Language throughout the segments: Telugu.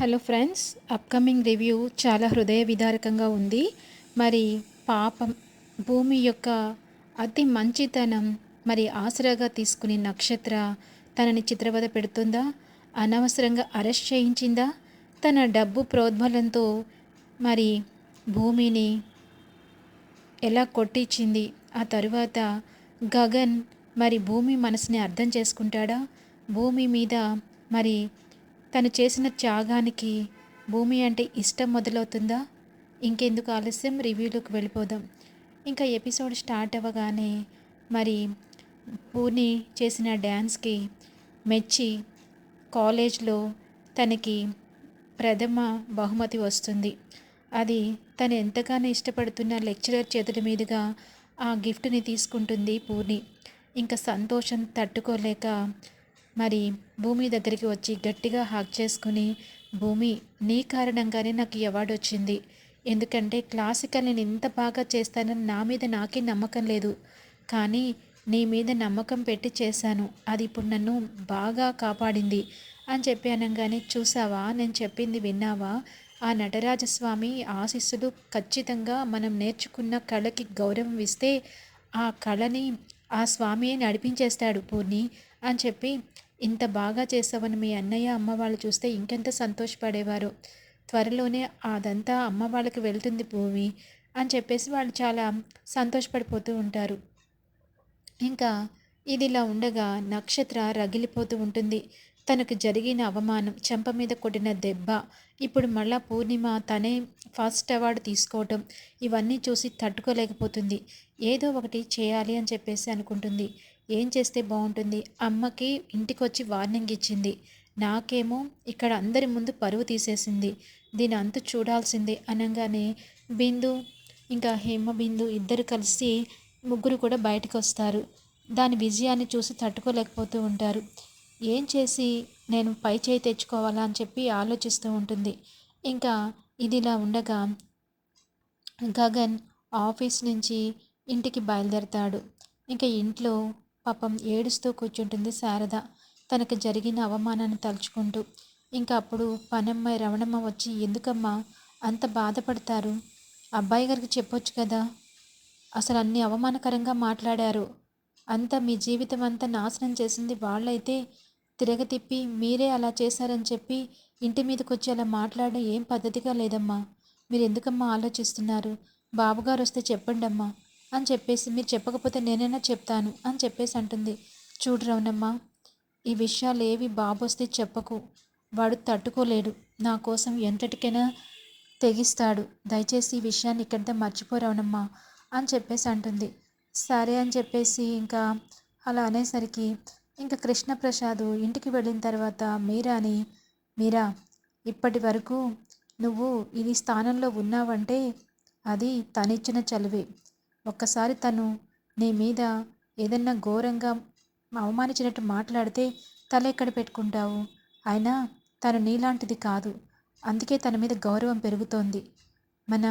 హలో ఫ్రెండ్స్ అప్కమింగ్ రివ్యూ చాలా హృదయ విదారకంగా ఉంది. మరి పాపం భూమి యొక్క అతి మంచితనం మరి ఆసరాగా తీసుకుని నక్షత్ర తనని చిత్రవద పెడుతుందా? అనవసరంగా అరెస్ట్ చేయించిందా? తన డబ్బు ప్రోద్బలంతో మరి భూమిని ఎలా కొట్టించింది? ఆ తరువాత గగన్ మరి భూమి మనసుని అర్థం చేసుకుంటాడా? భూమి మీద మరి తను చేసిన త్యాగానికి భూమి అంటే ఇష్టం మొదలవుతుందా? ఇంకెందుకు ఆలస్యం? రివ్యూలోకి వెళ్ళిపోదాం. ఇంకా ఎపిసోడ్ స్టార్ట్ అవ్వగానే మరి పూర్ణి చేసిన డ్యాన్స్కి మెచ్చి కాలేజ్లో తనకి ప్రథమ బహుమతి వస్తుంది. అది తను ఎంతగానో ఇష్టపడుతున్న లెక్చరర్ చేతుల మీదుగా ఆ గిఫ్ట్ని తీసుకుంటుంది పూర్ణి. ఇంకా సంతోషం తట్టుకోలేక మరి భూమి దగ్గరికి వచ్చి గట్టిగా హాక్ చేసుకుని భూమి నీ కారణంగానే నాకు ఈ అవార్డు వచ్చింది. ఎందుకంటే క్లాసికల్ నేను ఇంత బాగా చేస్తానని నా మీద నాకే నమ్మకం లేదు. కానీ నీ మీద నమ్మకం పెట్టి చేశాను. అది ఇప్పుడు నన్ను బాగా కాపాడింది. అని చెప్పి అనగానే చూసావా? నేను చెప్పింది విన్నావా? ఆ నటరాజస్వామి ఆశీస్సులు ఖచ్చితంగా మనం నేర్చుకున్న కళకి గౌరవం ఇస్తే ఆ కళని ఆ స్వామియే నడిపించేస్తాడు పూర్ణి అని చెప్పి ఇంత బాగా చేసావని మీ అన్నయ్య అమ్మ వాళ్ళు చూస్తే ఇంకెంత సంతోషపడేవారు. త్వరలోనే అదంతా అమ్మ వాళ్ళకి వెళ్తుంది భూమి అని చెప్పేసి వాళ్ళు చాలా సంతోషపడిపోతూ ఉంటారు. ఇంకా ఇది ఇలా ఉండగా నక్షత్ర రగిలిపోతూ ఉంటుంది. తనకు జరిగిన అవమానం చెంప మీద కొట్టిన దెబ్బ ఇప్పుడు మళ్ళా పూర్ణిమ తనే ఫస్ట్ అవార్డు తీసుకోవటం ఇవన్నీ చూసి తట్టుకోలేకపోతుంది. ఏదో ఒకటి చేయాలి అని చెప్పేసి అనుకుంటుంది. ఏం చేస్తే బాగుంటుంది? అమ్మకి ఇంటికి వచ్చి వార్నింగ్ ఇచ్చింది. నాకేమో ఇక్కడ అందరి ముందు పరువు తీసేసింది. దీని అంతు చూడాల్సిందే అనగానే బిందు ఇంకా హేమ బిందు ఇద్దరు కలిసి ముగ్గురు కూడా బయటకు వస్తారు దాని విజయాన్ని చూసి తట్టుకోలేకపోతూ ఉంటారు. ఏం చేసి నేను పై చేయి తెచ్చుకోవాలా అని చెప్పి ఆలోచిస్తూ ఉంటుంది. ఇంకా ఇదిలా ఉండగా గగన్ ఆఫీస్ నుంచి ఇంటికి బయలుదేరతాడు. ఇంకా ఇంట్లో పాపం ఏడుస్తూ కూర్చుంటుంది శారద. తనకు జరిగిన అవమానాన్ని తలుచుకుంటూ ఇంకా అప్పుడు పనమ్మాయి రవణమ్మ వచ్చి ఎందుకమ్మా అంత బాధపడతారు? అబ్బాయి గారికి చెప్పొచ్చు కదా? అసలు అన్ని అవమానకరంగా మాట్లాడారు. అంతా మీ జీవితం అంతా నాశనం చేసింది వాళ్ళైతే తిరగతిప్పి మీరే అలా చేశారని చెప్పి ఇంటి మీదకి వచ్చి అలా మాట్లాడడం ఏం పద్ధతిగా లేదమ్మా. మీరు ఎందుకమ్మా ఆలోచిస్తున్నారు? బాబుగారు వస్తే చెప్పండి అమ్మా అని చెప్పేసి మీరు చెప్పకపోతే నేనైనా చెప్తాను అని చెప్పేసి అంటుంది. చూడు రవణమ్మా ఈ విషయాలు ఏవి బాబు వస్తే చెప్పకు. వాడు తట్టుకోలేడు. నా కోసం ఎంతటికైనా తెగిస్తాడు. దయచేసి ఈ విషయాన్ని ఇక్కడితో మర్చిపోరావునమ్మా అని చెప్పేసి అంటుంది. సరే అని చెప్పేసి ఇంకా అలా అనేసరికి ఇంకా కృష్ణప్రసాద్ ఇంటికి వెళ్ళిన తర్వాత మీరాని మీరా ఇప్పటి వరకు నువ్వు ఇది స్థానంలో ఉన్నావంటే అది తనిచ్చిన చలువే. ఒక్కసారి తను నీ మీద ఏదన్నా ఘోరంగా అవమానించినట్టు మాట్లాడితే తల ఎక్కడ పెట్టుకుంటావు? అయినా తను నీలాంటిది కాదు. అందుకే తన మీద గౌరవం పెరుగుతోంది. మన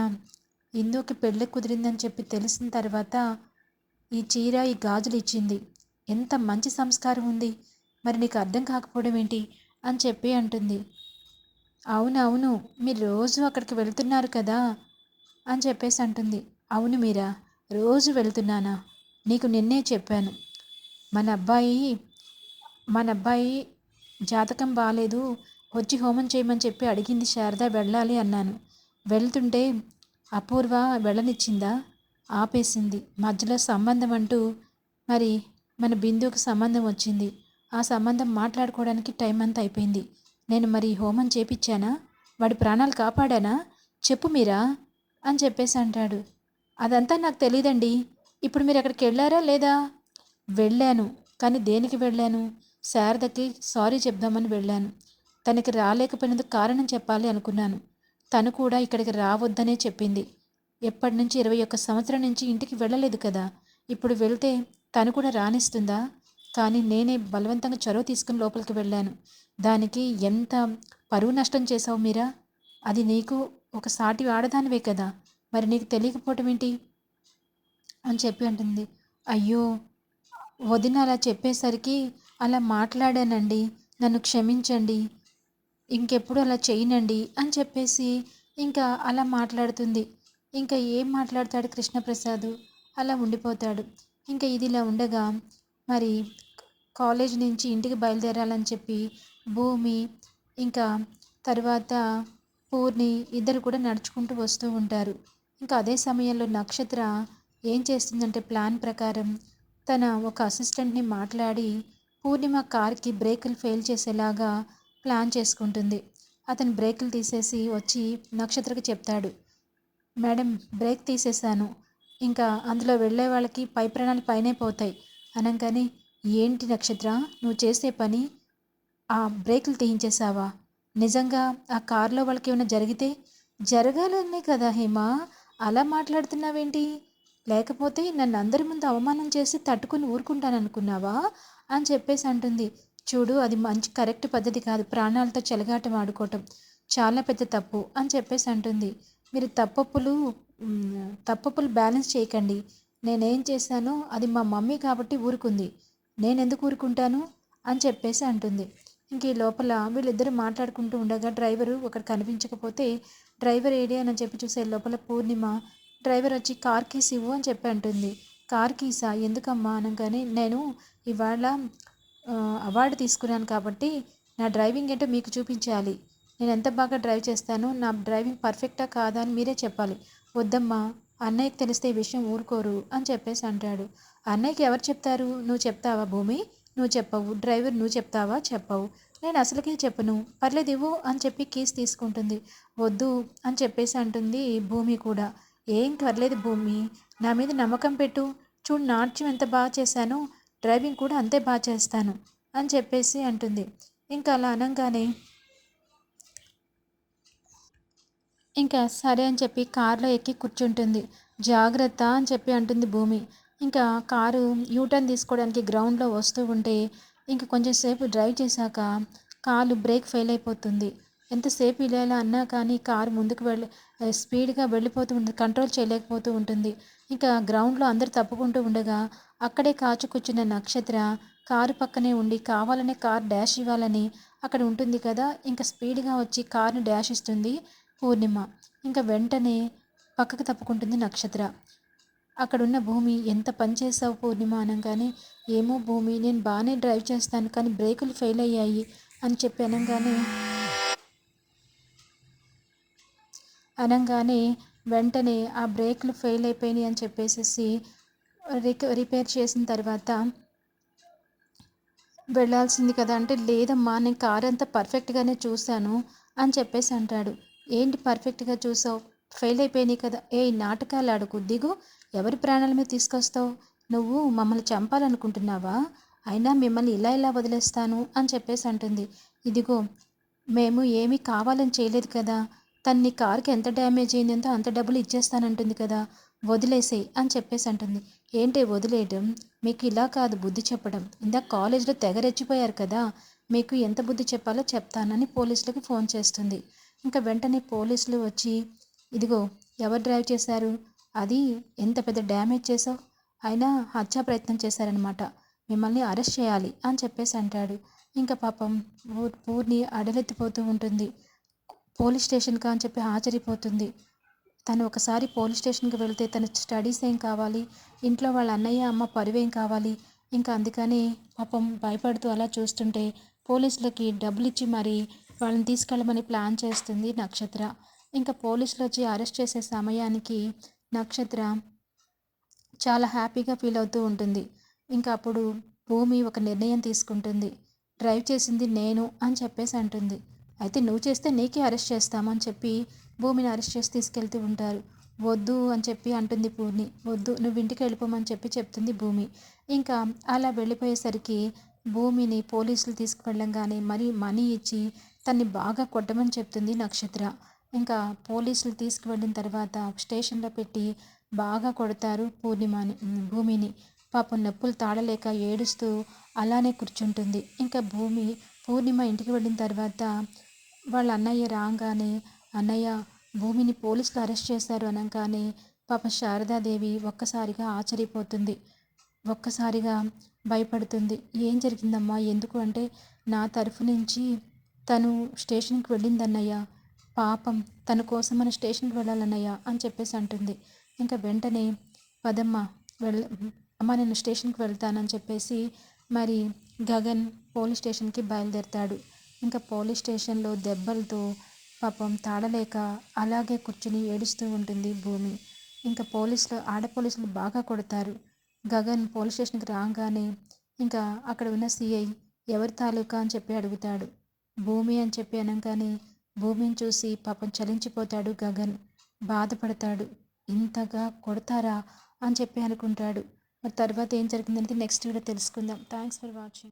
ఇందుకి పెళ్ళి కుదిరిందని చెప్పి తెలిసిన తర్వాత ఈ చీర ఈ గాజులు ఇచ్చింది. ఎంత మంచి సంస్కారం ఉంది. మరి నీకు అర్థం కాకపోవడం ఏంటి? అని చెప్పి అంటుంది. అవునవును మీరు రోజు అక్కడికి వెళ్తున్నారు కదా? అని చెప్పేసి అంటుంది. అవును మీరా రోజు వెళ్తున్నానా? నీకు నిన్నే చెప్పాను. మన అబ్బాయి మన అబ్బాయి జాతకం బాగాలేదు వచ్చి హోమం చేయమని చెప్పి అడిగింది శారద వెళ్ళాలి అన్నాను. వెళ్తుంటే అపూర్వ వెళ్ళనిచ్చిందా? ఆపేసింది. మధ్యలో సంబంధం అంటూ మరి మన బిందుకు సంబంధం వచ్చింది. ఆ సంబంధం మాట్లాడుకోవడానికి టైం అంతా అయిపోయింది. నేను మరి హోమం చేపించానా వాడి ప్రాణాలు కాపాడానా? చెప్పు మీరా? అని చెప్పేసి అంటాడు. అదంతా నాకు తెలియదండి ఇప్పుడు మీరు అక్కడికి వెళ్ళారా లేదా? వెళ్ళాను కానీ దేనికి వెళ్ళాను? శారదకి సారీ చెప్దామని వెళ్ళాను. తనకి రాలేకపోయినందుకు కారణం చెప్పాలి అనుకున్నాను. తను కూడా ఇక్కడికి రావద్దనే చెప్పింది. ఎప్పటి నుంచి ఇరవై ఒక్క సంవత్సరం నుంచి ఇంటికి వెళ్ళలేదు కదా. ఇప్పుడు వెళ్తే తను కూడా రానిస్తుందా కానీ నేనే బలవంతంగా చొరవ తీసుకుని లోపలికి వెళ్ళాను. దానికి ఎంత పరువు నష్టం చేసావు మీరా? అది నీకు ఒక సాటి ఆడదానివే కదా. మరి నీకు తెలియకపోవటం ఏంటి? అని చెప్పి అంటుంది. అయ్యో వదిన అలా చెప్పేసరికి అలా మాట్లాడానండి. నన్ను క్షమించండి. ఇంకెప్పుడు అలా చేయనండి అని చెప్పేసి ఇంకా అలా మాట్లాడుతుంది. ఇంకా ఏం మాట్లాడతాడు కృష్ణప్రసాద్? అలా ఉండిపోతాడు. ఇంకా ఇదిలా ఉండగా మరి కాలేజ్ నుంచి ఇంటికి బయలుదేరాలని చెప్పి భూమి ఇంకా తర్వాత పూర్ణి ఇద్దరు కూడా నడుచుకుంటూ వస్తూ ఉంటారు. ఇంకా అదే సమయంలో నక్షత్ర ఏం చేస్తుందంటే ప్లాన్ ప్రకారం తన ఒక అసిస్టెంట్ని మాట్లాడి పూర్ణిమ కార్కి బ్రేకులు ఫెయిల్ చేసేలాగా ప్లాన్ చేసుకుంటుంది. అతను బ్రేకులు తీసేసి వచ్చి నక్షత్రకి చెప్తాడు. మేడం బ్రేక్ తీసేశాను ఇంకా అందులో వెళ్ళే వాళ్ళకి పై ప్రాణాలు పైనే పోతాయి. అనగానే ఏంటి నక్షత్ర? నువ్వు చేసే పని ఆ బ్రేకులు తీయించేసావా నిజంగా ఆ కారులో వాళ్ళకి ఏమైనా జరిగితే? జరగాలనే కదా హేమ. అలా మాట్లాడుతున్నావేంటి? లేకపోతే నన్ను అందరి ముందు అవమానం చేసి తట్టుకుని ఊరుకుంటాననుకున్నావా? అని చెప్పేసి అంటుంది. చూడు అది మంచి కరెక్ట్ పద్ధతి కాదు. ప్రాణాలతో చెలగాటం ఆడుకోవటం. చాలా పెద్ద తప్పు అని చెప్పేసి అంటుంది. మీరు తప్పప్పులు తప్పప్పులు బ్యాలెన్స్ చేయకండి. నేనేం చేశానో అది మా మమ్మీ కాబట్టి ఊరుకుంది. నేనెందుకు ఊరుకుంటాను? అని చెప్పేసి అంటుంది. ఇంక ఈ లోపల వీళ్ళిద్దరు మాట్లాడుకుంటూ ఉండగా డ్రైవరు ఒకటి కనిపించకపోతే డ్రైవర్ ఏడియానని అని చెప్పి చూసే లోపల పూర్ణిమ డ్రైవర్ వచ్చి కార్ కీస్ ఇవ్వు అని చెప్పి అంటుంది. కార్ కీసా? ఎందుకమ్మా? అనగానే నేను ఇవాళ అవార్డు తీసుకున్నాను కాబట్టి నా డ్రైవింగ్ ఏంటో మీకు చూపించాలి. నేను ఎంత బాగా డ్రైవ్ చేస్తానో నా డ్రైవింగ్ పర్ఫెక్టా కాదా అని మీరే చెప్పాలి. వద్దమ్మా అన్నయ్యకి తెలిస్తే ఈ విషయం ఊరుకోరు అని చెప్పేసి అంటాడు. అన్నయ్యకి ఎవరు చెప్తారు? నువ్వు చెప్తావా భూమి? నువ్వు చెప్పవు. డ్రైవర్ నువ్వు చెప్తావా? చెప్పవు. నేను అసలుకే చెప్పను. పర్లేదు ఇవ్వు అని చెప్పి కీస్ తీసుకుంటుంది. వద్దు అని చెప్పేసి అంటుంది భూమి కూడా. ఏం పర్లేదు భూమి. నా మీద నమ్మకం పెట్టు. చూడు నాట్యం ఎంత బాగా చేశానో డ్రైవింగ్ కూడా అంతే బాగా చేస్తాను అని చెప్పేసి అంటుంది. ఇంకా అలా అనగానే ఇంకా సరే అని చెప్పి కారులో ఎక్కి కూర్చుంటుంది. జాగ్రత్త అని చెప్పి అంటుంది భూమి. ఇంకా కారు యూటర్న్ తీసుకోవడానికి గ్రౌండ్లో వస్తూ ఉంటే ఇంక కొంచెంసేపు డ్రైవ్ చేశాక కాలు బ్రేక్ ఫెయిల్ అయిపోతుంది. ఎంతసేపు ఇలా అన్నా కానీ కారు ముందుకు వెళ్ళి స్పీడ్గా వెళ్ళిపోతూ ఉంటుంది కంట్రోల్ చేయలేకపోతూ ఉంటుంది. ఇంకా గ్రౌండ్లో అందరు తప్పుకుంటూ ఉండగా అక్కడే కాచు కూర్చున్న నక్షత్ర కారు పక్కనే ఉండి కావాలనే కార్ డ్యాష్ ఇవ్వాలని అక్కడ ఉంటుంది కదా ఇంకా స్పీడ్గా వచ్చి కారుని డ్యాష్ ఇస్తుంది. పూర్ణిమ. ఇంకా వెంటనే పక్కకు తప్పుకుంటుంది నక్షత్ర. అక్కడున్న భూమి ఎంత పని చేసావు పూర్ణిమ? అనగానే ఏమో భూమి నేను బాగానే డ్రైవ్ చేస్తాను కానీ బ్రేకులు ఫెయిల్ అయ్యాయి అని చెప్పి అనగానే అనగానే వెంటనే ఆ బ్రేకులు ఫెయిల్ అయిపోయినాయి అని చెప్పేసి రిపేర్ చేసిన తర్వాత వెళ్ళాల్సింది కదా అంటే లేదమ్మా నేను కార్ అంతా పర్ఫెక్ట్గానే చూశాను అని చెప్పేసి అంటాడు. ఏంటి పర్ఫెక్ట్గా చూసావు? ఫెయిల్ అయిపోయినాయి కదా. ఏ నాటకాలు ఆడుకు దిగు. ఎవరి ప్రాణాల మీద తీసుకొస్తావు? నువ్వు మమ్మల్ని చంపాలనుకుంటున్నావా? అయినా మిమ్మల్ని ఇలా ఇలా వదిలేస్తాను అని చెప్పేసి అంటుంది. ఇదిగో మేము ఏమీ కావాలని చేయలేదు కదా. తన్ని కార్కి ఎంత డ్యామేజ్ అయిందో అంత డబ్బులు ఇచ్చేస్తానంటుంది కదా. వదిలేసేయి అని చెప్పేసి అంటుంది. ఏంటి వదిలేయడం? మీకు ఇలా కాదు బుద్ధి చెప్పడం. ఇందాక కాలేజ్లో తెగరెచ్చిపోయారు కదా. మీకు ఎంత బుద్ధి చెప్పాలో చెప్తానని పోలీసులకు ఫోన్ చేస్తుంది. ఇంకా వెంటనే పోలీసులు వచ్చి ఇదిగో ఎవరు డ్రైవ్ చేశారు? అది ఎంత పెద్ద డ్యామేజ్ చేసావు అయినా హత్యా ప్రయత్నం చేశారనమాట మిమ్మల్ని అరెస్ట్ చేయాలి అని చెప్పేసి అంటాడు. ఇంకా పాపం పూర్ణి అడలెత్తిపోతూ ఉంటుంది. పోలీస్ స్టేషన్కా? అని చెప్పి ఆశ్చర్యపోతుంది. తను ఒకసారి పోలీస్ స్టేషన్కి వెళ్తే తన స్టడీస్ ఏం కావాలి? ఇంట్లో వాళ్ళ అన్నయ్య అమ్మ పరువేం కావాలి? ఇంకా అందుకని పాపం భయపడుతూ అలా చూస్తుంటే పోలీసులకి డబ్బులు ఇచ్చి మరి వాళ్ళని తీసుకెళ్ళమని ప్లాన్ చేస్తుంది నక్షత్ర. ఇంకా పోలీసులు వచ్చి అరెస్ట్ చేసే సమయానికి నక్షత్ర చాలా హ్యాపీగా ఫీల్ అవుతూ ఉంటుంది. ఇంకా అప్పుడు భూమి ఒక నిర్ణయం తీసుకుంటుంది. డ్రైవ్ చేసింది నేను అని చెప్పేసి అంటుంది. అయితే నువ్వు చేస్తే నీకే అరెస్ట్ చేస్తామని చెప్పి భూమిని అరెస్ట్ చేసి తీసుకెళ్తూ ఉంటారు. వద్దు అని చెప్పి అంటుంది పూర్ణి. వద్దు నువ్వు ఇంటికి వెళ్ళిపోమని చెప్పి చెప్తుంది భూమి. ఇంకా అలా వెళ్ళిపోయేసరికి భూమిని పోలీసులు తీసుకువెళ్ళంగానే మరి మనీ ఇచ్చి తన్ని బాగా కొట్టమని చెప్తుంది నక్షత్ర. ఇంకా పోలీసులు తీసుకువెళ్ళిన తర్వాత స్టేషన్లో పెట్టి బాగా కొడతారు పూర్ణిమని భూమిని. పాపం నొప్పులు తాడలేక ఏడుస్తూ అలానే కూర్చుంటుంది. ఇంకా భూమి పూర్ణిమ ఇంటికి వెళ్ళిన తర్వాత వాళ్ళ అన్నయ్య రాగానే అన్నయ్య భూమిని పోలీసులు అరెస్ట్ చేశారు అనగానే పాప శారదాదేవి ఒక్కసారిగా ఆశ్చర్యపోతుంది. ఒక్కసారిగా భయపడుతుంది. ఏం జరిగిందమ్మా? ఎందుకు? అంటే నా తరఫు నుంచి తను స్టేషన్కి వెళ్ళిందన్నయ్య. పాపం తన కోసం మన స్టేషన్కి వెళ్ళాలన్నయ్య అని చెప్పేసి అంటుంది. ఇంకా వెంటనే పదమ్మ వెళ్ళ అమ్మ నేను స్టేషన్కి వెళ్తానని చెప్పేసి మరి గగన్ పోలీస్ స్టేషన్కి బయలుదేరుతాడు. ఇంకా పోలీస్ స్టేషన్లో దెబ్బలతో పాపం తాడలేక అలాగే కూర్చుని ఏడుస్తూ ఉంటుంది భూమి. ఇంకా పోలీసులు ఆడ పోలీసులు బాగా కొడతారు. గగన్ పోలీస్ స్టేషన్కి రాగానే ఇంకా అక్కడ ఉన్న సిఐ ఎవరి తాలూకా అని చెప్పి అడుగుతాడు. భూమి అని చెప్పి అనగానే భూమిని చూసి పాపం చలించిపోతాడు గగన్. బాధపడతాడు. ఇంతగా కొడతారా అని చెప్పి అనుకుంటాడు. మరి తర్వాత ఏం జరిగిందనేది నెక్స్ట్ వీడియో తెలుసుకుందాం. Thanks for watching